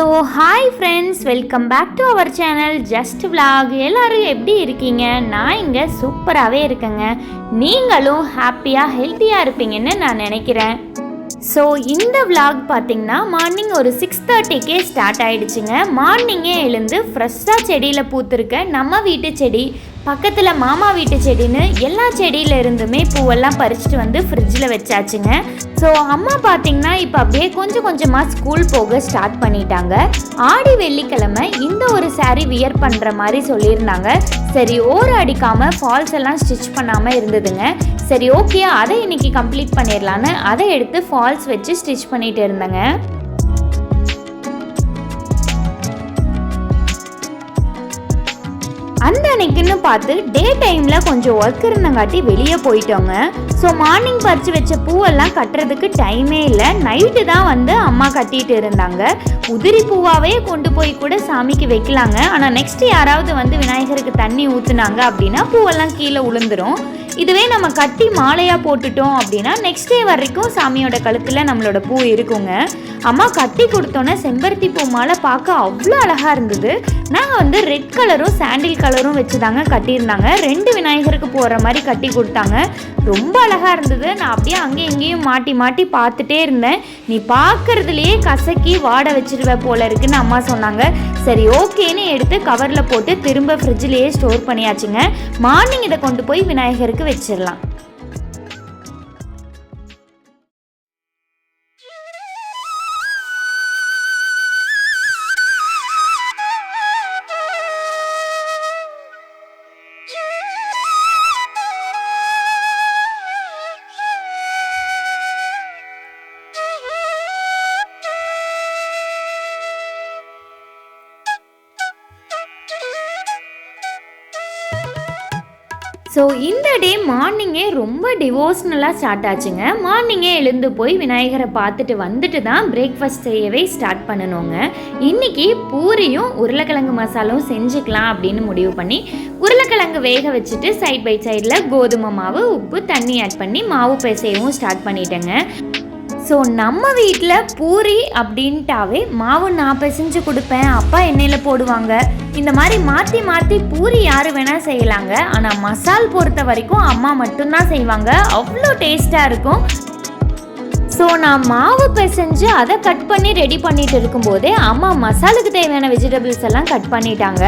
So hi friends welcome back to our channel just vlog. எல்லோரும் எப்படி இருக்கீங்க? நான் இங்கே சூப்பராகவே இருக்கேங்க. நீங்களும் ஹாப்பியாக ஹெல்த்தியாக இருப்பீங்கன்னு நான் நினைக்கிறேன். ஸோ இந்த vlog பார்த்தீங்கன்னா மார்னிங் ஒரு சிக்ஸ் தேர்ட்டிக்கே ஸ்டார்ட் ஆகிடுச்சுங்க மார்னிங்கே எழுந்து ஃப்ரெஷ்ஷாக செடியில் பூத்துருக்க நம்ம வீட்டு செடி பக்கத்தில் மாமா வீட்டு செடின்னு எல்லா செடியில இருந்துமே பூவெல்லாம் பறிச்சுட்டு வந்து ஃப்ரிட்ஜில் வச்சாச்சுங்க. ஸோ அம்மா பார்த்தீங்கன்னா இப்போ அப்படியே கொஞ்சம் கொஞ்சமாக ஸ்கூல் போக ஸ்டார்ட் பண்ணிட்டாங்க. ஆடி வெள்ளிக்கிழமை இந்த ஒரு saree வியர் பண்ணுற மாதிரி சொல்லியிருந்தாங்க. சரி ஓர் அடிக்காமல் ஃபால்ஸ் எல்லாம் ஸ்டிச் பண்ணாமல் இருந்ததுங்க. சரி ஓகே அதை இன்னைக்கு கம்ப்ளீட் பண்ணிடலான்னு அதை எடுத்து ஃபால்ஸ் வச்சு ஸ்டிச் பண்ணிட்டு இருந்தேங்க. அந்த அன்னைக்குன்னு பார்த்து டே டைமில் கொஞ்சம் ஒர்க் இருந்தங்காட்டி வெளியே போயிட்டோங்க. ஸோ மார்னிங் பறித்து வச்ச பூவெல்லாம் கட்டுறதுக்கு டைமே இல்லை. நைட்டு தான் வந்து அம்மா கட்டிட்டு இருந்தாங்க. உதிரி பூவாகவே கொண்டு போய் கூட சாமிக்கு வைக்கலாங்க. ஆனால் நெக்ஸ்ட் யாராவது வந்து விநாயகருக்கு தண்ணி ஊற்றுனாங்க அப்படின்னா பூவெல்லாம் கீழே உளுந்துரும். இதுவே நம்ம கட்டி மாலையாக போட்டுட்டோம் அப்படின்னா நெக்ஸ்ட் டே வரைக்கும் சாமியோட கழுத்தில் நம்மளோட பூ இருக்குங்க. அம்மா கட்டி கொடுத்தோன்னே செம்பருத்தி பூ மாலை பார்க்க அவ்வளோ அழகாக இருந்தது. நாங்கள் வந்து ரெட் கலரும் சாண்டில் கலரும் வச்சு தாங்க கட்டியிருந்தாங்க. ரெண்டு விநாயகருக்கு போகிற மாதிரி கட்டி கொடுத்தாங்க. ரொம்ப அழகாக இருந்தது. நான் அப்படியே அங்கேயும் இங்கேயும் மாட்டி மாட்டி பார்த்துட்டே இருந்தேன். நீ பார்க்குறதுலையே கசக்கி வாட வச்சிருவ போல இருக்குன்னு அம்மா சொன்னாங்க. சரி ஓகேன்னு எடுத்து கவரில் போட்டு திரும்ப ஃப்ரிட்ஜிலேயே ஸ்டோர் பண்ணியாச்சுங்க. மார்னிங் இதை கொண்டு போய் விநாயகருக்கு வச்சிடலாம். ஸோ இந்த டே மார்னிங்கே ரொம்ப டிவோஷனலாக ஸ்டார்ட் ஆச்சுங்க. மார்னிங்கே எழுந்து போய் விநாயகரை பார்த்துட்டு வந்துட்டு தான் பிரேக்ஃபாஸ்ட் செய்யவே ஸ்டார்ட் பண்ணணுங்க. இன்னைக்கு பூரியும் உருளைக்கிழங்கு மசாலும் செஞ்சுக்கலாம் அப்படின்னு முடிவு பண்ணி உருளைக்கிழங்கு வேக வச்சுட்டு சைட் பை சைடில் கோதுமை மாவு உப்பு தண்ணி ஆட் பண்ணி மாவு பேசையவும் ஸ்டார்ட் பண்ணிட்டேங்க. ஸோ நம்ம வீட்டில் பூரி அப்படின்ட்டாவே மாவு நான் பிசைஞ்சு கொடுப்பேன். அப்பா எண்ணெயில் போடுவாங்க. இந்த மாதிரி மாற்றி மாற்றி பூரி யார் வேணால் செய்யலாங்க. ஆனால் மசால் பொறுத்த வரைக்கும் அம்மா மட்டும்தான் செய்வாங்க. அவ்வளோ டேஸ்ட்டாக இருக்கும். ஸோ நான் மாவு பிசைஞ்சு அதை கட் பண்ணி ரெடி பண்ணிட்டு இருக்கும்போதே அம்மா மசாலுக்கு தேவையான வெஜிடபிள்ஸ் எல்லாம் கட் பண்ணிட்டாங்க.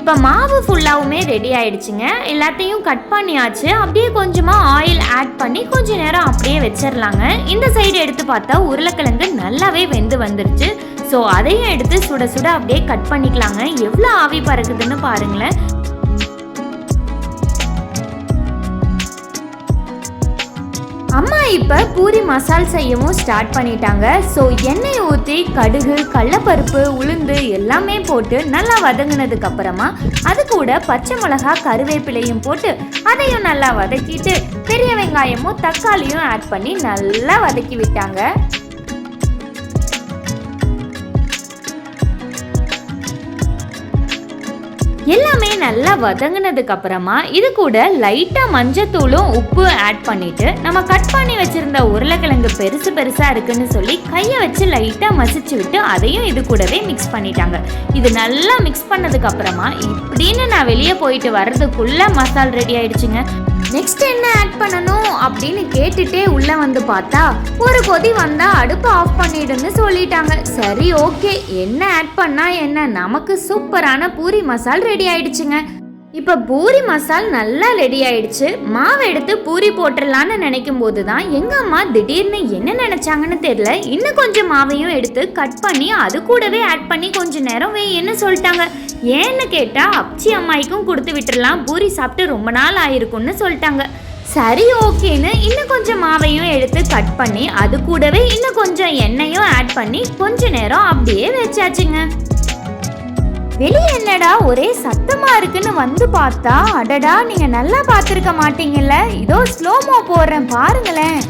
இப்போ மாவு ஃபுல்லாகவுமே ரெடி ஆயிடுச்சுங்க. எல்லாத்தையும் கட் பண்ணியாச்சு. அப்படியே கொஞ்சமாக ஆயில் ஆட் பண்ணி கொஞ்ச நேரம் அப்படியே வச்சிடலாங்க இந்த சைடு எடுத்து பார்த்தா உருளைக்கிழங்கு நல்லாவே வெந்து வந்துருச்சு. ஸோ அதையும் எடுத்து சுட சுட அப்படியே கட் பண்ணிக்கலாங்க. எவ்வளோ ஆவி பறக்குதுன்னு பாருங்களேன். அம்மா இப்போ பூரி மசால் செய்யவும் ஸ்டார்ட் பண்ணிட்டாங்க. ஸோ எண்ணெய் ஊற்றி கடுகு கடலப்பருப்பு உளுந்து எல்லாமே போட்டு நல்லா வதங்கினதுக்கு அப்புறமா அது கூட பச்சை மிளகா கருவேப்பிலையும் போட்டு அதையும் நல்லா வதக்கிட்டு பெரிய வெங்காயமும் தக்காளியும் ஆட் பண்ணி நல்லா வதக்கி விட்டாங்க. எல்லாமே நல்லா வதங்கினதுக்கு அப்புறமா இது கூட லைட்டா மஞ்சத்தூளும் உப்பு ஆட் பண்ணிட்டு நம்ம கட் பண்ணி வச்சிருந்த உருளைக்கிழங்கு பெருசு பெருசா இருக்குன்னு சொல்லி கையை வச்சு லைட்டா மசிச்சு விட்டு அதையும் இது கூடவே மிக்ஸ் பண்ணிட்டாங்க. இது நல்லா மிக்ஸ் பண்ணதுக்கு அப்புறமா இப்படின்னு நான் வெளியே போயிட்டு வர்றதுக்குள்ள மசால் ரெடி ஆயிடுச்சுங்க. நெக்ஸ்ட் என்ன ஆட் பண்ணணும் அப்படின்னு கேட்டுட்டே உள்ள வந்து பார்த்தா ஒரு கொதி வந்தா அடுப்பு ஆஃப் பண்ணிடுன்னு சொல்லிட்டாங்க. சரி ஓகே என்ன ஆட் பண்ணா என்ன? நமக்கு சூப்பரான பூரி மசால் ரெடி ஆயிடுச்சுங்க. இப்போ பூரி மசால் நல்லா ரெடி ஆயிடுச்சு. மாவு எடுத்து பூரி போட்டுடலான்னு நினைக்கும் போது தான் எங்க அம்மா திடீர்னு என்ன நினைச்சாங்கன்னு தெரியல. இன்னும் கொஞ்சம் மாவையும் எடுத்து கட் பண்ணி அது கூடவே ஆட் பண்ணி கொஞ்சம் நேரம் வேணும்னு சொல்லிட்டாங்க. ஏன்னு கேட்டால் அப்ச்சி அம்மாய்க்கும் கொடுத்து விட்டுறலாம். பூரி சாப்பிட்டு ரொம்ப நாள் ஆயிருக்கும்னு சொல்லிட்டாங்க. சரி ஓகேன்னு இன்னும் கொஞ்சம் மாவையும் எடுத்து கட் பண்ணி அது கூடவே இன்னும் கொஞ்சம் எண்ணெயும் ஆட் பண்ணி கொஞ்ச நேரம் அப்படியே வச்சாச்சுங்க. வெளியே என்னடா ஒரே சத்தமா இருக்குன்னு வந்து பார்த்தா அடடா நீங்க நல்லா பார்த்துருக்க மாட்டீங்கல்ல. இதோ ஸ்லோமோ போடுறேன் பாருங்களேன்.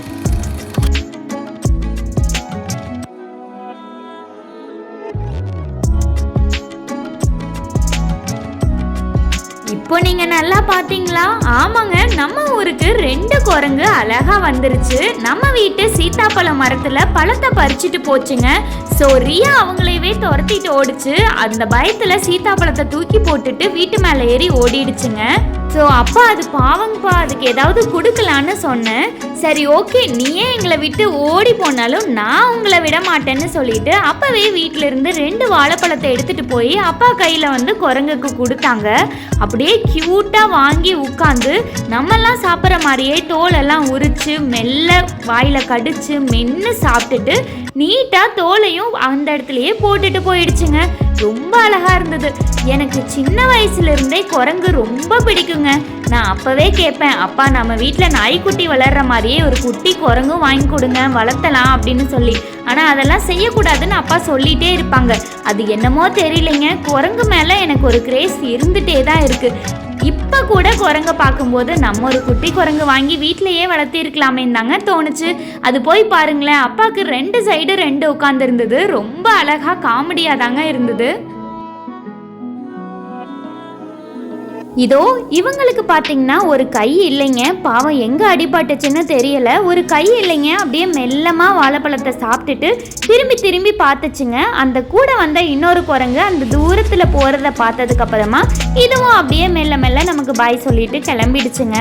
அப்போ நீங்க நல்லா பாத்தீங்களா? ஆமாங்க நம்ம ஊருக்கு ரெண்டு குரங்கு அழகா வந்துருச்சு. நம்ம வீட்டு சீத்தாப்பழம் மரத்துல பழத்தை பறிச்சுட்டு போச்சுங்க. ஸோ ரியா அவங்களையவே துரத்திட்டு ஓடிச்சு. அந்த பயத்துல சீத்தாப்பழத்தை தூக்கி போட்டுட்டு வீட்டு மேலே ஏறி ஓடிடுச்சுங்க. ஸோ அப்பா அது பாவங்கப்பா அதுக்கு ஏதாவது கொடுக்கலான்னு சொன்னேன். சரி ஓகே நீயே எங்களை விட்டு ஓடி போனாலும் நான் உங்களை விட மாட்டேன்னு சொல்லிட்டு அப்பவே வீட்டிலிருந்து ரெண்டு வாழைப்பழத்தை எடுத்துட்டு போய் அப்பா கையில வந்து குரங்குக்கு கொடுத்தாங்க. அப்படியே கியூட்டா வாங்கி உட்காந்து நம்மெல்லாம் சாப்பிட்ற மாதிரியே தோலெல்லாம் உரிச்சு மெல்ல வாயில கடிச்சு மென்று சாப்பிட்டுட்டு நீட்டா தோலையும் அந்த இடத்துலயே போட்டுட்டு போயிடுச்சுங்க. ரொம்ப அழகா இருந்தது. எனக்கு சின்ன வயசுல இருந்தே குரங்கு ரொம்ப பிடிக்குங்க. நான் அப்பவே கேட்பேன் அப்பா நம்ம வீட்டில் நாய்க்குட்டி வளர்ற மாதிரியே ஒரு குட்டி குரங்கும் வாங்கி கொடுங்க வளர்த்தலாம் அப்படின்னு சொல்லி. ஆனால் அதெல்லாம் செய்யக்கூடாதுன்னு அப்பா சொல்லிட்டே இருப்பாங்க. அது என்னமோ தெரியலைங்க. குரங்கு மேலே எனக்கு ஒரு கிரேஸ் இருந்துட்டே தான் இருக்குது இப்போ கூட குரங்கை பார்க்கும்போது நம்ம ஒரு குட்டி குரங்கு வாங்கி வீட்டிலையே வளர்த்திருக்கலாமே தாங்க தோணுச்சு. அது போய் பாருங்களேன் அப்பாவுக்கு ரெண்டு சைடு ரெண்டு உட்காந்துருந்தது ரொம்ப அழகா காமெடியாக தாங்க இருந்தது. இதோ இவங்களுக்கு பார்த்தீங்கன்னா ஒரு கை இல்லைங்க. பாவம் எங்கே அடிபட்டுச்சுன்னு தெரியல. ஒரு கை இல்லைங்க. அப்படியே மெல்லமாக வாழைப்பழத்தை சாப்பிட்டுட்டு திரும்பி திரும்பி பார்த்துச்சுங்க. அந்த கூட வந்த இன்னொரு குரங்கு அந்த தூரத்தில் போகிறத பார்த்ததுக்கு அப்புறமா இதுவும் அப்படியே மெல்ல மெல்ல நமக்கு பாய் சொல்லிட்டு கிளம்பிடுச்சுங்க.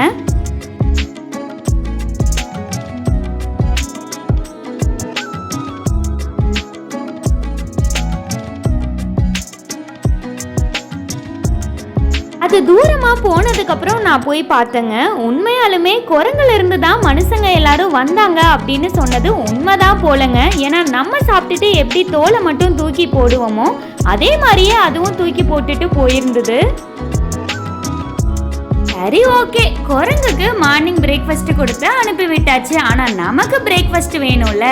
தூரமாக போனதுக்கப்புறம் நான் போய் பார்த்தேங்க. உண்மையாலுமே குரங்குலேருந்து தான் மனுஷங்க எல்லாரும் வந்தாங்க அப்படின்னு சொன்னது உண்மைதான் போலங்க. ஏன்னா நம்ம சாப்பிட்டுட்டு எப்படி தோலை மட்டும் தூக்கி போடுவோமோ அதே மாதிரியே அதுவும் தூக்கி போட்டுட்டு போயிருந்தது. சரி ஓகே. குரங்குக்கு மார்னிங் பிரேக்ஃபாஸ்ட் கொடுத்து அனுப்பி விட்டாச்சு ஆனால் நமக்கு பிரேக்ஃபாஸ்ட் வேணும்ல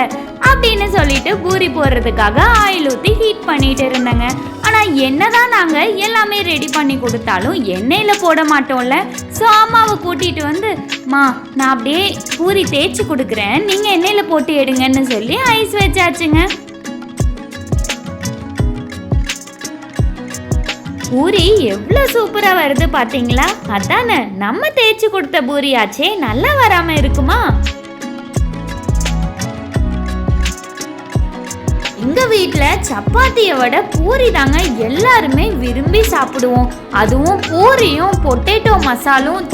அப்படின்னு சொல்லிட்டு பூரி போடுறதுக்காக ஆயில் ஊற்றி ஹீட் பண்ணிட்டு இருந்தேங்க. ஆனா என்னதான் நாங்கள் எல்லாமே ரெடி பண்ணி கொடுத்தாலும் எண்ணெயில் போட மாட்டோம்ல. ஸோ அம்மாவை கூட்டிகிட்டு வந்து மா நான் அப்படியே பூரி தேய்ச்சி கொடுக்குறேன். நீங்கள் எண்ணெயில் போட்டு எடுங்கன்னு சொல்லி ஐஸ் வச்சாச்சுங்க. பூரி எவ்வளோ சூப்பராக வருது பார்த்தீங்களா அதானே நம்ம தேய்ச்சி கொடுத்த பூரியாச்சே நல்லா வராமல் இருக்குமா? எங்க வீட்டில் சப்பாத்தியை விட பூரி தாங்க எல்லாருமே விரும்பி சாப்பிடுவோம். அதுவும் பூரியும் பொட்டேட்டோ மசாலும்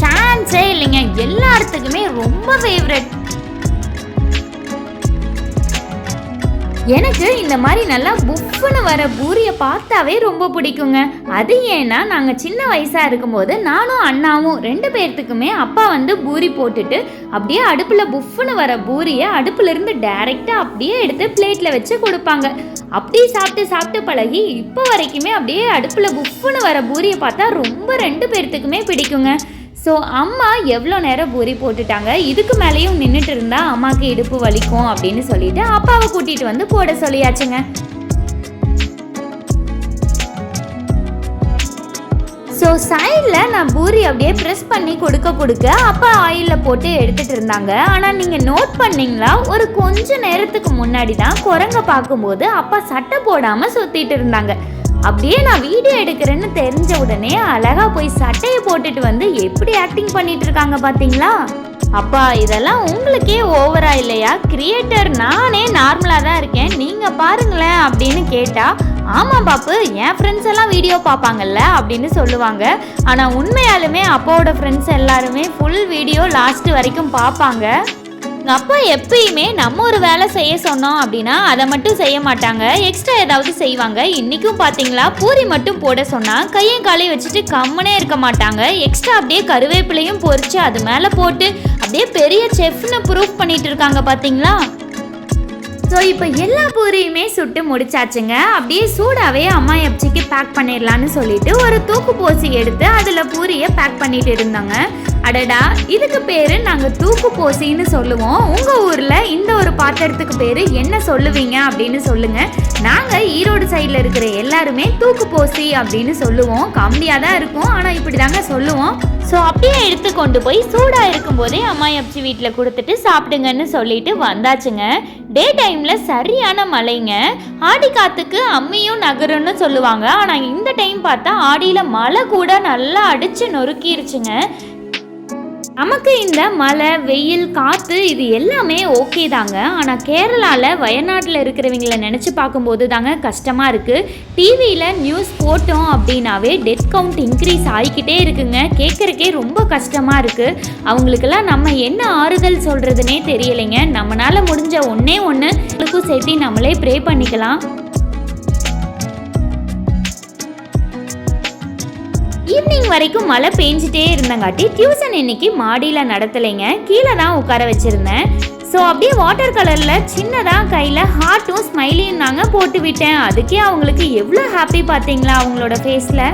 சான்ஸே இல்லைங்க. எல்லாத்துக்குமே ரொம்ப ஃபேவரட் எனக்கு இந்த மாதிரி நல்லா புஃப்னு வர பூரியை பார்த்தாவே ரொம்ப பிடிக்குங்க. அது ஏன்னா நாங்கள் சின்ன வயசாக இருக்கும்போது நானும் அண்ணாவும் ரெண்டு பேர்த்துக்குமே அப்பா வந்து பூரி போட்டுட்டு அப்படியே அடுப்பில் புஃப்னு வர பூரியை அடுப்புலேருந்து டைரெக்டாக அப்படியே எடுத்து பிளேட்டில் வச்சு கொடுப்பாங்க. அப்படி சாப்பிட்டு சாப்பிட்டு பழகி இப்போ வரைக்குமே அப்படியே அடுப்பில் புஃப்னு வர பூரியை பார்த்தா ரொம்ப ரெண்டு பேர்த்துக்குமே பிடிக்குங்க. ஸோ அம்மா எவ்வளோ நேரம் பூரி போட்டுட்டாங்க? இதுக்கு மேலேயும் நின்றுட்டு இருந்தா அம்மாவுக்கு இடுப்பு வலிக்கும் அப்படின்னு சொல்லிட்டு அப்பாவை கூட்டிகிட்டு வந்து போட சொல்லியாச்சுங்க. ஸோ சைடில் நான் பூரி அப்படியே ப்ரெஸ் பண்ணி கொடுக்க கொடுக்க அப்பா ஆயிலில் போட்டு எடுத்துகிட்டு இருந்தாங்க. ஆனால் நீங்கள் நோட் பண்ணிங்களா? ஒரு கொஞ்ச நேரத்துக்கு முன்னாடி தான் குரங்க பார்க்கும்போது அப்பா சட்டை போடாமல் சுற்றிட்டு இருந்தாங்க. அப்படியே நான் வீடியோ எடுக்கிறேன்னு தெரிஞ்ச உடனே அழகா போய் சட்டையை போட்டுட்டு வந்து எப்படி ஆக்டிங் பண்ணிட்டு இருக்காங்க பாத்தீங்களா? அப்பா இதெல்லாம் உங்களுக்கே ஓவரா இல்லையா? கிரியேட்டர் நானே நார்மலாக தான் இருக்கேன். நீங்கள் பாருங்களேன் அப்படின்னு கேட்டா ஆமாம் பாப்பு என் ஃப்ரெண்ட்ஸ் எல்லாம் வீடியோ பார்ப்பாங்கல்ல? அப்படின்னு சொல்லுவாங்க. ஆனால் உண்மையாலுமே அப்பாவோட ஃப்ரெண்ட்ஸ் எல்லாருமே ஃபுல் வீடியோ லாஸ்ட் வரைக்கும் பார்ப்பாங்க. எங்கள் அப்பா எப்பயுமே நம்ம ஒரு வேலை செய்ய சொன்னோம் அப்படின்னா அதை மட்டும் செய்ய மாட்டாங்க. எக்ஸ்ட்ரா ஏதாவது செய்வாங்க. இன்றைக்கும் பார்த்தீங்களா பூரி மட்டும் போட சொன்னால் கையும் காலையும் வச்சுட்டு கம்முனே இருக்க மாட்டாங்க. எக்ஸ்ட்ரா அப்படியே கருவேப்பிலையும் பொறிச்சு அது மேலே போட்டு அப்படியே பெரிய செஃப்னு ப்ரூஃப் பண்ணிட்டு இருக்காங்க பார்த்தீங்களா ஸோ இப்போ எல்லா பூரியுமே சுட்டு முடிச்சாச்சுங்க. அப்படியே சூடாகவே அம்மா எப்சிக்கு பேக் பண்ணிடலான்னு சொல்லிட்டு ஒரு தூக்கு போசி எடுத்து அதில் பூரியை பேக் பண்ணிட்டு இருந்தாங்க. அடடா இதுக்கு பேர் நாங்கள் தூக்கு போசின்னு சொல்லுவோம். உங்கள் ஊரில் இந்த ஒரு பாத்திரத்துக்கு பேர் என்ன சொல்லுவீங்க அப்படின்னு சொல்லுங்கள் நாங்கள் ஈரோடு சைடில் இருக்கிற எல்லாருமே தூக்கு போசி அப்படின்னு சொல்லுவோம். கம்மியாக தான் இருக்கும் ஆனால் இப்படி தாங்க சொல்லுவோம். ஸோ அப்படியே எடுத்து கொண்டு போய் சூடாக இருக்கும்போதே அம்மா அப்பச்சி வீட்டில் கொடுத்துட்டு சாப்பிடுங்கன்னு சொல்லிட்டு வந்தாச்சுங்க. டே டைம் டைமில் சரியான மழைங்க. ஆடி காத்துக்கு அம்மியும் நகரும்னு சொல்லுவாங்க. ஆனால் இந்த டைம் பார்த்தா ஆடியில் மழை கூட நல்லா அடித்து நொறுக்கிருச்சுங்க. நமக்கு இந்த மழை வெயில் காற்று இது எல்லாமே ஓகே தாங்க. ஆனால் கேரளாவில் வயநாட்டில் இருக்கிறவங்கள நினச்சி பார்க்கும்போது தாங்க கஷ்டமாக இருக்குது டிவியில் நியூஸ் போட்டோம் அப்படின்னாவே டெத் கவுண்ட் இன்க்ரீஸ் ஆகிக்கிட்டே இருக்குங்க. கேட்குறக்கே ரொம்ப கஷ்டமாக இருக்குது அவங்களுக்கெல்லாம் நம்ம என்ன ஆறுதல் சொல்கிறதுனே தெரியலைங்க. நம்மளால் முடிஞ்ச ஒன்றே ஒன்று சேர்த்து நம்மளே ப்ரே பண்ணிக்கலாம். ஈவினிங் வரைக்கும் மழை பெஞ்சிட்டே இருந்தங்காட்டி டியூஷன் இன்னைக்கு மாடியில் நடத்தலைங்க. கீழே தான் உட்கார வச்சுருந்தேன். ஸோ அப்படியே வாட்டர் கலரில் சின்னதாக கையில் ஹார்ட்டும் ஸ்மைலியும் நாங்கள் போட்டு விட்டேன். அதுக்கே அவங்களுக்கு எவ்வளோ ஹாப்பி பார்த்தீங்களா அவங்களோட ஃபேஸில்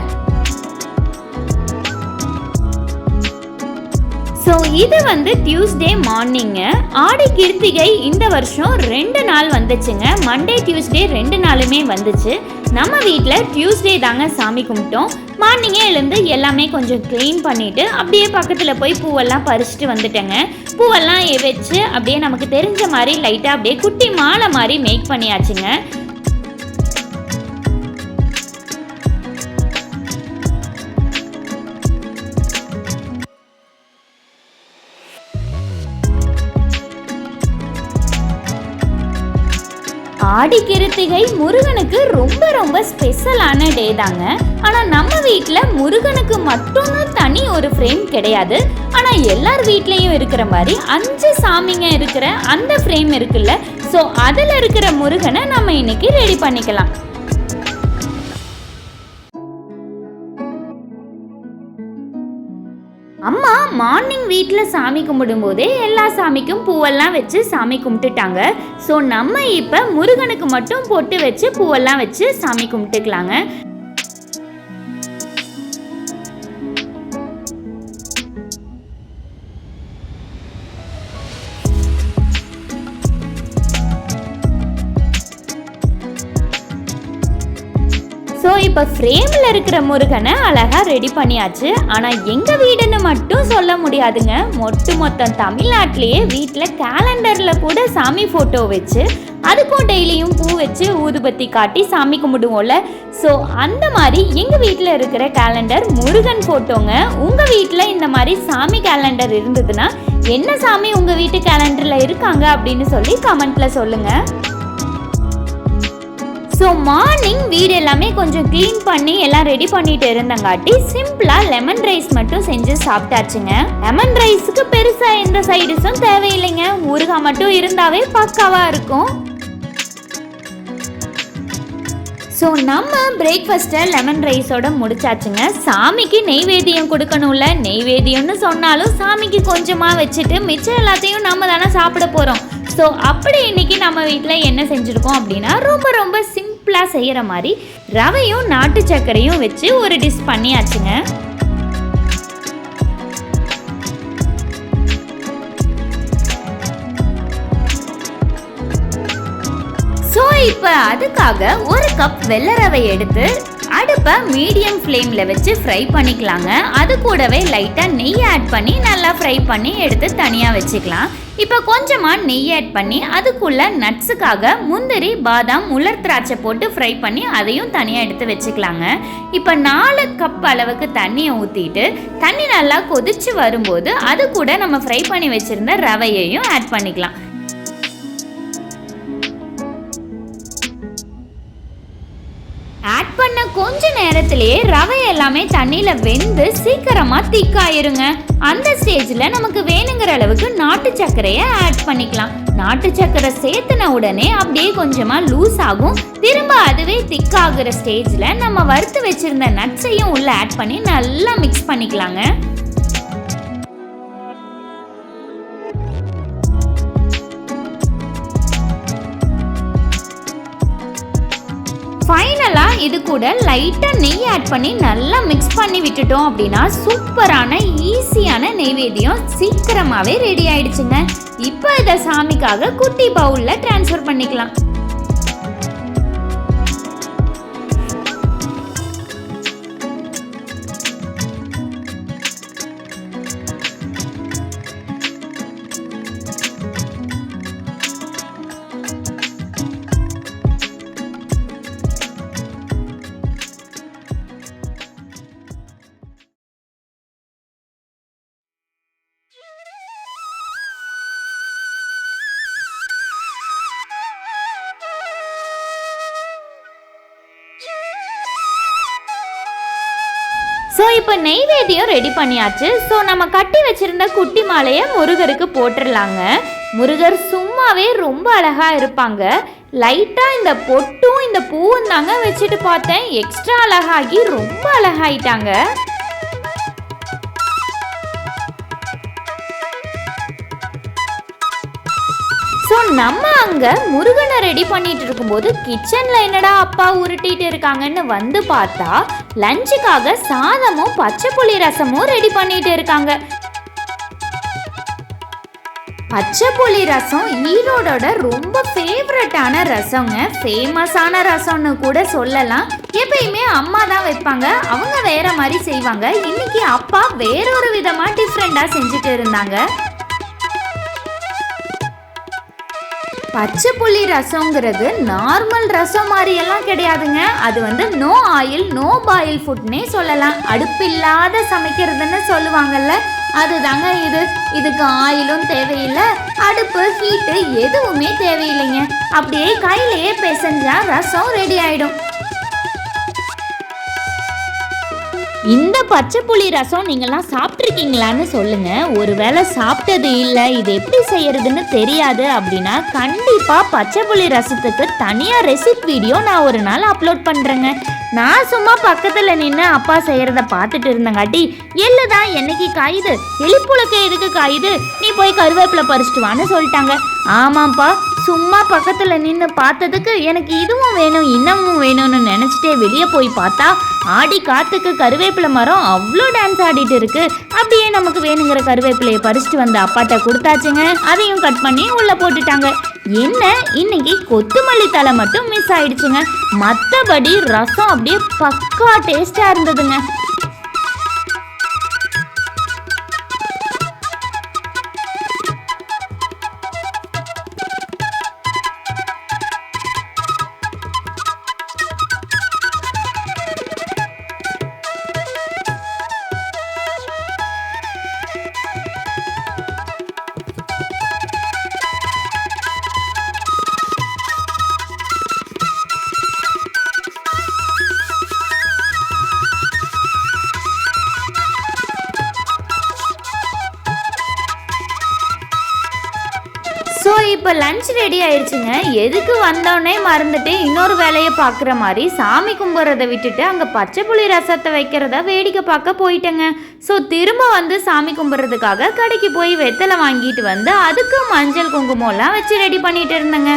ஸோ இது வந்து டியூஸ்டே மார்னிங்கு ஆடி கிருத்திகை இந்த வருஷம் ரெண்டு நாள் வந்துச்சுங்க. மண்டே டியூஸ்டே ரெண்டு நாளுமே வந்துச்சு. நம்ம வீட்டில் டியூஸ்டே தாங்க சாமி கும்பிட்டோம். மார்னிங்கே எழுந்து எல்லாமே கொஞ்சம் க்ளீன் பண்ணிவிட்டு அப்படியே பக்கத்தில் போய் பூவெல்லாம் பறிச்சுட்டு வந்துட்டேங்க. பூவெல்லாம் வச்சு அப்படியே நமக்கு தெரிஞ்ச மாதிரி லைட்டாக அப்படியே குட்டி மாலை மாதிரி மேக் பண்ணியாச்சுங்க. ஆடி கிருத்திகை முருகனுக்கு ரொம்ப ரொம்ப ஸ்பெஷலான டே தாங்க. ஆனால் நம்ம வீட்டில் முருகனுக்கு மட்டும்தான் தனி ஒரு ஃப்ரேம் கிடையாது. ஆனால் எல்லார் வீட்லேயும் இருக்கிற மாதிரி அஞ்சு சாமிங்க இருக்கிற அந்த ஃப்ரேம் இருக்குல்ல. ஸோ அதில் இருக்கிற முருகனை நம்ம இன்னைக்கு ரெடி பண்ணிக்கலாம். வீட்டில் சாமி கும்பிடும்போதே எல்லா சாமிக்கும் பூவெல்லாம் வச்சு சாமி கும்பிட்டுட்டாங்க. ஸோ நம்ம இப்போ முருகனுக்கு மட்டும் பொட்டு வச்சு பூவெல்லாம் வச்சு சாமி கும்பிட்டுக்கலாங்க. இப்போ ஃப்ரேமில் இருக்கிற முருகனை அழகாக ரெடி பண்ணியாச்சு. ஆனால் எங்கள் வீடுன்னு மட்டும் சொல்ல முடியாதுங்க. மொட்டு மொத்தம் தமிழ்நாட்டிலேயே வீட்டில் கேலண்டரில் கூட சாமி ஃபோட்டோ வச்சு அதுக்கும் டெய்லியும் பூ வச்சு ஊதுபத்தி காட்டி சாமி கும்பிடுவோம்ல. ஸோ அந்த மாதிரி எங்கள் வீட்டில் இருக்கிற கேலண்டர் முருகன் ஃபோட்டோங்க உங்கள் வீட்டில் இந்த மாதிரி சாமி கேலண்டர் இருந்ததுன்னா என்ன சாமி உங்கள் வீட்டு கேலண்டரில் இருக்காங்க அப்படின்னு சொல்லி கமெண்ட்டில் சொல்லுங்கள் ஸோ மார்னிங் வீடு எல்லாமே கொஞ்சம் க்ளீன் பண்ணி எல்லாம் ரெடி பண்ணிட்டு இருந்தங்காட்டி சிம்பிளாக லெமன் ரைஸ் மட்டும் செஞ்சு சாப்பிட்டாச்சுங்க. லெமன் ரைஸுக்கு பெருசாக எந்த சைடிஸும் தேவையில்லைங்க. ஊறுகாய் மட்டும் இருந்தாவே பக்காவாக இருக்கும். ஸோ நம்ம பிரேக்ஃபாஸ்ட்டை லெமன் ரைஸோட முடிச்சாச்சுங்க. சாமிக்கு நெய்வேத்தியம் கொடுக்கணும்ல. நெய்வேத்தியம்னு சொன்னாலும் சாமிக்கு கொஞ்சமாக வச்சுட்டு மிச்சம் எல்லாத்தையும் நம்ம தானே சாப்பிட போகிறோம் ஸோ அப்படி இன்னைக்கு நம்ம வீட்டில் என்ன செஞ்சுருக்கோம் அப்படின்னா ரொம்ப ரொம்ப சிம் சிம்பிளாக செய்கிற மாதிரி ரவையும் நாட்டு சர்க்கரையும் வச்சு ஒரு டிஷ் பண்ணியாச்சுங்க. ஸோ இப்போ அதுக்காக ஒரு கப் வெள்ளை ரவை எடுத்து அடுப்பை மீடியம் ஃப்ளேமில் வச்சு ஃப்ரை பண்ணிக்கலாங்க. அது கூடவே லைட்டாக நெய் ஆட் பண்ணி நல்லா ஃப்ரை பண்ணி எடுத்து தனியாக வச்சுக்கலாம். இப்போ கொஞ்சமாக நெய் ஆட் பண்ணி அதுக்குள்ளே நட்ஸுக்காக முந்திரி பாதாம் உலர் திராட்சை போட்டு ஃப்ரை பண்ணி அதையும் தனியாக எடுத்து வச்சுக்கலாங்க. இப்போ நாலு கப் அளவுக்கு தண்ணியை ஊற்றிட்டு தண்ணி நல்லா கொதிச்சு வரும்போது அது கூட நம்ம ஃப்ரை பண்ணி வச்சுருந்த ரவையையும் ஆட் பண்ணிக்கலாம். ஆட் பண்ண கொஞ்ச நேரத்திலேயே ரவை எல்லாமே தண்ணியில் வெந்து சீக்கிரமாக திக்காயிருங்க அந்த ஸ்டேஜில் நமக்கு வேணுங்கிற அளவுக்கு நாட்டு சர்க்கரையை ஆட் பண்ணிக்கலாம். நாட்டு சர்க்கரை சேர்த்துன உடனே அப்படியே கொஞ்சமாக லூஸ் ஆகும். திரும்ப அதுவே திக்காகிற ஸ்டேஜில் நம்ம வறுத்து வச்சுருந்த நட்ஸையும் உள்ளே ஆட் பண்ணி நல்லா மிக்ஸ் பண்ணிக்கலாங்க. ஃபைனலாக இது கூட லைட்டாக நெய் ஆட் பண்ணி நல்லா மிக்ஸ் பண்ணி விட்டுட்டோம் அப்படின்னா சூப்பரான ஈஸியான நெய்வேத்தியம் சீக்கிரமாகவே ரெடி ஆயிடுச்சுங்க. இப்போ இதை சாமிக்காக குட்டி பவுலில் ட்ரான்ஸ்ஃபர் பண்ணிக்கலாம். ஸோ இப்போ நெய்வேத்தியம் ரெடி பண்ணியாச்சு. ஸோ நம்ம கட்டி வச்சிருந்த குட்டி மாலையை முருகருக்கு போட்டுடலாங்க. முருகர் சும்மாவே ரொம்ப அழகாக இருப்பாங்க. லைட்டாக இந்த பொட்டும் இந்த பூவும் தாங்க வச்சுட்டு பார்த்தேன். எக்ஸ்ட்ரா அழகாகி ரொம்ப அழகாயிட்டாங்க. நம்ம அங்கே முருகனை ரெடி பண்ணிட்டு இருக்கும்போது கிச்சனில் என்னடா அப்பா உருட்டிட்டு இருக்காங்கன்னு வந்து பார்த்தா லஞ்சுக்காக சாதமும் பச்சை புளி ரசமும் ரெடி பண்ணிட்டு இருக்காங்க. பச்சை புளி ரசம் ஈரோடோட ரொம்ப ஃபேவரட்டான ரசங்க. ஃபேமஸான ரசம்னு கூட சொல்லலாம். எப்பயுமே அம்மா தான் வைப்பாங்க. அவங்க வேற மாதிரி செய்வாங்க. இன்னைக்கு அப்பா வேறொரு விதமாக டிஃப்ரெண்டாக செஞ்சுட்டு இருந்தாங்க. பச்சை புளி ரசங்கிறது நார்மல் ரசம் மாதிரியெல்லாம் கிடையாதுங்க. அது வந்து நோ ஆயில் நோ பாயில் ஃபுட்னே சொல்லலாம். அடுப்பில்லாத சமைக்கிறதுன்னு சொல்லுவாங்கல்ல அதுதாங்க இது. இதுக்கு ஆயிலும் தேவையில்லை அடுப்பு ஹீட்டு எதுவுமே தேவையில்லைங்க. அப்படியே கையிலேயே பிசைஞ்சா ரசம் ரெடி ஆயிடும். இந்த பச்சை புளி ரசம் நீங்கள்லாம் சாப்பிட்ருக்கீங்களான்னு சொல்லுங்கள் ஒருவேளை சாப்பிட்டது இல்லை இது எப்படி செய்யறதுன்னு தெரியாது அப்படின்னா கண்டிப்பாக பச்சை புளி ரசத்துக்கு தனியாக ரெசிபி வீடியோ நான் ஒரு நாள் அப்லோட் பண்ணுறேங்க நான் சும்மா பக்கத்தில் நின்று அப்பா செய்கிறத பார்த்துட்டு இருந்தங்காட்டி எள்ளு தான் என்னைக்கு காயுது? எலிப்புழக்க எதுக்கு காயுது? நீ போய் கருவேப்பிலை பறிச்சிட்டு வான்னு சொல்லிட்டாங்க. ஆமாம்ப்பா சும்மா பக்கத்தில் நின்று பார்த்ததுக்கு எனக்கு இதுவும் வேணும் இன்னமும் வேணும்னு நினச்சிட்டே வெளியே போய் பார்த்தா ஆடி காத்துக்கு கருவேப்பிலை மரம் அவ்வளோ டான்ஸ் ஆடிட்டு இருக்கு. அப்படியே நமக்கு வேணுங்கிற கருவேப்பிலையை பறிச்சுட்டு வந்த அப்பாட்ட கொடுத்தாச்சுங்க. அதையும் கட் பண்ணி உள்ள போட்டுட்டாங்க. என்ன? இன்னைக்கு கொத்துமல்லி தலை மட்டும் மிஸ் ஆயிடுச்சுங்க. மற்றபடி ரசம் அப்படியே பக்கா டேஸ்டா இருந்ததுங்க. ரெடி ஆயிடுச்சுங்க எதுக்கு வந்தோடனே மறந்துட்டு இன்னொரு வேலையை பார்க்குற மாதிரி சாமி கும்பிட்றத விட்டுட்டு அங்கே பச்சை புளி ரசத்தை வைக்கிறத வேடிக்கை பார்க்க போயிட்டேங்க. ஸோ திரும்ப வந்து சாமி கும்பிட்றதுக்காக கடைக்கு போய் வெத்தலை வாங்கிட்டு வந்து அதுக்கு மஞ்சள் குங்குமம்லாம் வச்சு ரெடி பண்ணிட்டு இருந்தேங்க.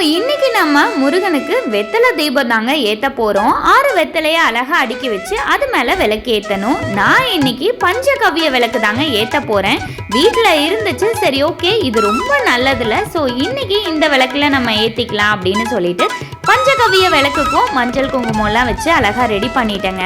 இன்னைக்கு நம்ம முருகனுக்கு வெத்தலை தீபம் தாங்க ஏற்ற போகிறோம் ஆறு வெத்தலையை அழகாக அடுக்கி வச்சு அது மேலே விளக்கு ஏற்றணும் நான் இன்னைக்கு பஞ்சகவ்ய விளக்கு தாங்க ஏற்ற போகிறேன் வீட்டில் இருந்துச்சு சரி ஓகே இது ரொம்ப நல்லதில்ல ஸோ இன்னைக்கு இந்த விளக்குல நம்ம ஏற்றிக்கலாம் அப்படின்னு சொல்லிட்டு பஞ்சகவ்ய விளக்குக்கும் மஞ்சள் குங்குமம்லாம் வச்சு அழகாக ரெடி பண்ணிட்டேங்க.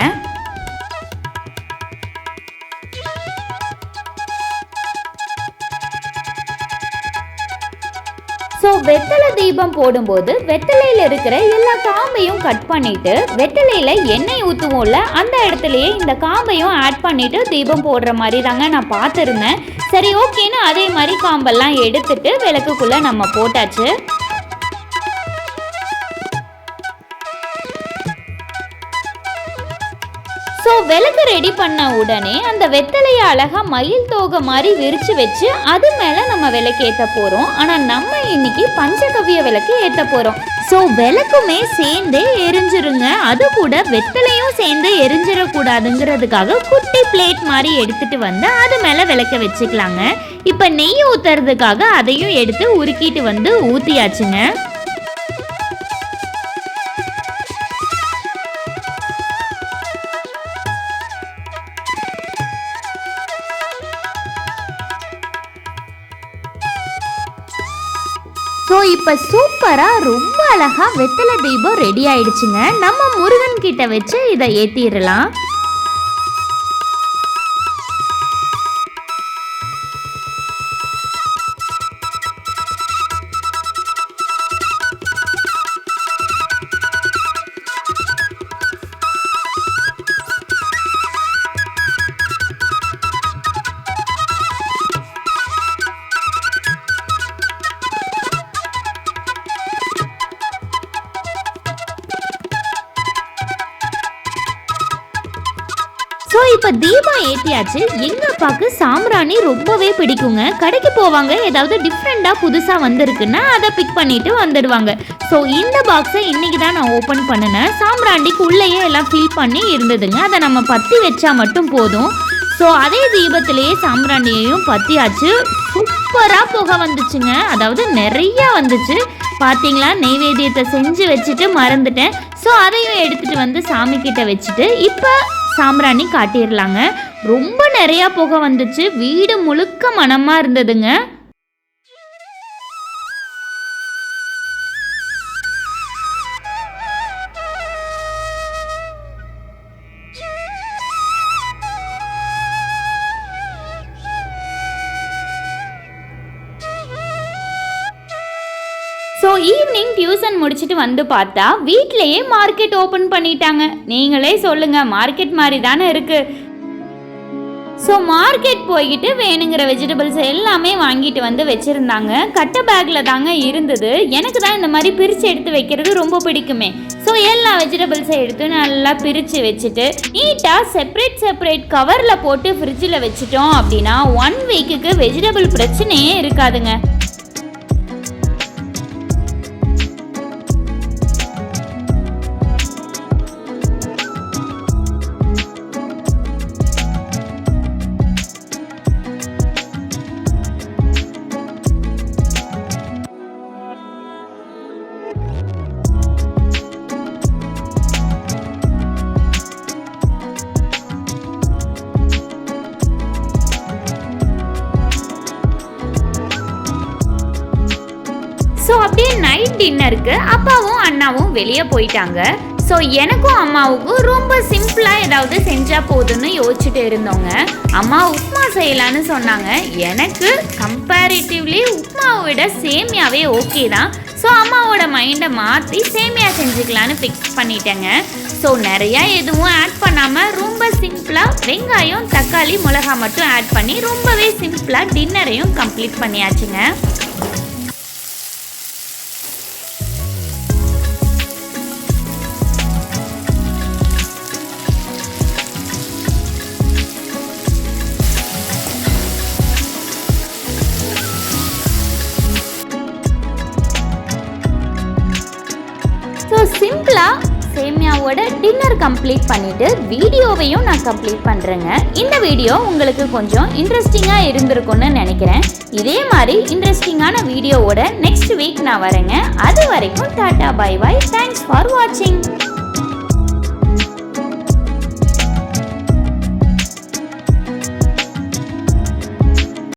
வெத்தலை தீபம் போடும்போது வெத்தலையில் இருக்கிற எல்லா காம்பையும் கட் பண்ணிட்டு வெத்தலையில் எண்ணெய் ஊற்றுவோம்ல அந்த இடத்துலயே இந்த காம்பையும் ஆட் பண்ணிட்டு தீபம் போடுற மாதிரி தாங்க நான் பார்த்துருந்தேன். சரி ஓகேன்னு அதே மாதிரி காம்பெல்லாம் எடுத்துட்டு விளக்குக்குள்ளே நம்ம போட்டாச்சு. ஸோ விளக்கு ரெடி பண்ண உடனே அந்த வெத்தலையை அழகா மயில் தோகை மாதிரி விரித்து வச்சு அது மேலே நம்ம விளக்கு ஏற்ற போகிறோம் ஆனால் நம்ம இன்னைக்கு பஞ்சகவ்ய விளக்கு ஏற்ற போகிறோம் ஸோ விளக்குமே சேர்ந்தே எரிஞ்சிருங்க. அது கூட வெத்தலையும் சேர்ந்து எரிஞ்சிடக்கூடாதுங்கிறதுக்காக குட்டி பிளேட் மாதிரி எடுத்துட்டு வந்து அது மேலே விளக்க வச்சுக்கலாங்க. இப்போ நெய் ஊற்றுறதுக்காக அதையும் எடுத்து உருக்கிட்டு வந்து ஊற்றியாச்சுங்க ஸோ இப்போ சூப்பராக ரொம்ப அழகாக வெத்தலை தீபம் ரெடி ஆயிடுச்சுங்க. நம்ம முருகன் கிட்ட வச்சு இதை ஏற்றிடலாம் ஸோ இப்போ தீபம் ஏற்றியாச்சு எங்கள் அப்பாவுக்கு சாம்பிராணி ரொம்பவே பிடிக்குங்க. கடைக்கு போவாங்க. ஏதாவது டிஃப்ரெண்ட்டாக புதுசாக வந்திருக்குன்னா அதை பிக் பண்ணிட்டு வந்துடுவாங்க. ஸோ இந்த பாக்ஸை இன்னைக்கு தான் நான் ஓப்பன் பண்ணினேன். சாம்பிராண்டிக்கு உள்ளேயே எல்லாம் ஃபில் பண்ணி இருந்ததுங்க. அதை நம்ம பற்றி வச்சா மட்டும் போதும். ஸோ அதே தீபத்திலேயே சாம்பிராணியையும் பற்றியாச்சு சூப்பராக புகை வந்துச்சுங்க. அதாவது நிறையா வந்துச்சு. பார்த்தீங்களா நெய்வேத்தியத்தை செஞ்சு வச்சுட்டு மறந்துட்டேன். ஸோ அதையும் எடுத்துகிட்டு வந்து சாமி கிட்ட வச்சுட்டு இப்போ சாம்பிராணி காட்டிடலாங்க ரொம்ப நிறையா புகை வந்துச்சு. வீடு முழுக்க மனமாக இருந்ததுங்க. ஸோ ஈவினிங் டியூஷன் முடிச்சுட்டு வந்து பார்த்தா வீட்லேயே மார்க்கெட் ஓப்பன் பண்ணிட்டாங்க. நீங்களே சொல்லுங்க மார்க்கெட் மாதிரி தானே இருக்கு. ஸோ மார்க்கெட் போய்கிட்டு வேணுங்கிற வெஜிடபிள்ஸ் எல்லாமே வாங்கிட்டு வந்து வச்சுருந்தாங்க. கட்ட பேக்கில் தாங்க இருந்தது. எனக்கு தான் இந்த மாதிரி பிரித்து எடுத்து வைக்கிறது ரொம்ப பிடிக்குமே. ஸோ எல்லா வெஜிடபிள்ஸை எடுத்து நல்லா பிரித்து வச்சுட்டு நீட்டாக செப்பரேட் செப்பரேட் கவரில் போட்டு ஃப்ரிட்ஜில் வச்சுட்டோம் அப்படின்னா ஒன் வீக்குக்கு வெஜிடபிள் பிரச்சனையே இருக்காதுங்க. நைட் அப்பாவும் அண்ணாவும் வெளியே போயிட்டாங்க. ஸோ எனக்கும் அம்மாவுக்கும் ரொம்ப சிம்பிளாக ஏதாவது செஞ்சால் போதும்னு யோசிச்சுட்டு இருந்தோங்க. அம்மா உப்மா செய்யலான்னு சொன்னாங்க. எனக்கு கம்பேரிட்டிவ்லி உப்மாவை விட சேமியாவே ஓகே தான். ஸோ அம்மாவோட மைண்டை மாற்றி சேமியா செஞ்சுக்கலான்னு ஃபிக்ஸ் பண்ணிட்டேங்க. ஸோ நிறையா எதுவும் ஆட் பண்ணாமல் ரொம்ப சிம்பிளாக வெங்காயம் தக்காளி மிளகா மட்டும் ஆட் பண்ணி ரொம்பவே சிம்பிளாக டின்னரையும் கம்ப்ளீட் பண்ணியாச்சுங்க. சேமியாவோட டின்னர் கம்ப்ளீட் பண்ணிவிட்டு வீடியோவையும் நான் கம்ப்ளீட் பண்ணுறேங்க இந்த வீடியோ உங்களுக்கு கொஞ்சம் இன்ட்ரெஸ்டிங்காக இருந்திருக்கும்னு நினைக்கிறேன். இதே மாதிரி இன்ட்ரெஸ்டிங்கான வீடியோவோட நெக்ஸ்ட் வீக் நான் வரேங்க. அது வரைக்கும் tata bye bye. Thanks for வாட்சிங்